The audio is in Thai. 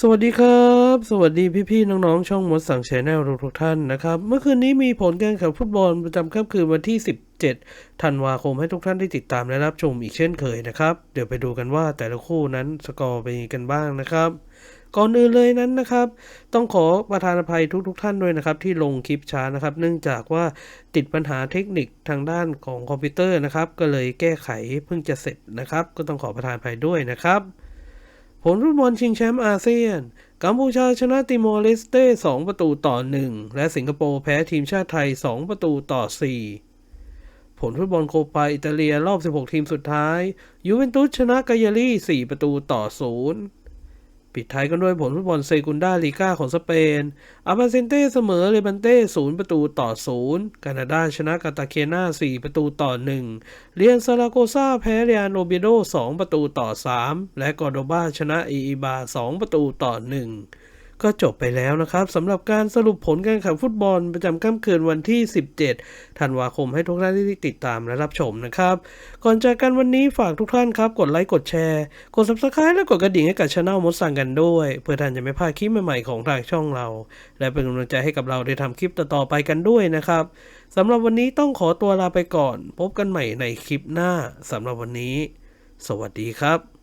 สวัสดีครับ สวัสดีพี่ๆน้องๆ ช่องมดสั่งแชนแนลทุกๆท่านนะครับ เมื่อคืนนี้มีผลการแข่งฟุตบอลประจำค่ำคืนวันที่ 17 ธันวาคมให้ทุกท่านได้ติดตามและรับชมอีกเช่นเคยนะครับ เดี๋ยวไปดูกันว่าแต่ละคู่นั้นสกอร์เป็นยังไงกันบ้างนะครับ ก่อนอื่นเลยนั้นนะครับ ต้องขอประทานอภัยทุกๆทท่านด้วยนะครับ ที่ลงคลิปช้านะครับ เนื่องจากว่าติดปัญหาเทคนิคทางด้านของคอมพิวเตอร์นะครับ ก็เลยแก้ไขเพิ่งจะเสร็จนะครับ ก็ต้องขอประทานอภัยด้วยนะครับ ผลฟุตบอลชิงแชมป์อาเซียน กัมพูชาชนะติมอร์เลสเต้ 2 ประตูต่อ 1 และสิงคโปร์แพ้ทีมชาติไทย 2 ประตูต่อ 4 ผลฟุตบอลโคปาอิตาเลียรอบ 16 ทีมสุดท้าย ยูเวนตุสชนะกายารี่4ประตูต่อ 0 ปิดท้ายกันด้วยผลฟุตบอลเซกุนดาลีกาของสเปน อาบาเซนเต้เสมอเลบันเต้ศูนย์ประตูต่อศูนย์กานาดาชนะกาตาเคนา4ประตูต่อ1เรียนซาราโกซาแพ้เรียนโอเบโด2ประตูต่อ3และกอร์โดบาชนะอีอีบา2ประตูต่อ1 ก็จบไปแล้วนะครับสำหรับการสรุปผลการแข่งฟุตบอลประจำค่ำคืนวันที่ 17 ธันวาคมให้ทุกท่านได้ติดตามและรับชมนะครับ ก่อนจากกันวันนี้ฝากทุกท่านครับ กดไลค์กดแชร์ กด subscribe และกดกระดิ่งให้กับช anel มดสั่งกันด้วย เพื่อท่านจะไม่พลาดคลิปใหม่ๆของทางช่องเรา และเป็นกำลังใจให้กับเราได้ทำคลิปต่อๆไปกันด้วยนะครับสำหรับวันนี้ต้องขอตัวลาไปก่อน พบกันใหม่ในคลิปหน้าสำหรับวันนี้ สวัสดีครับ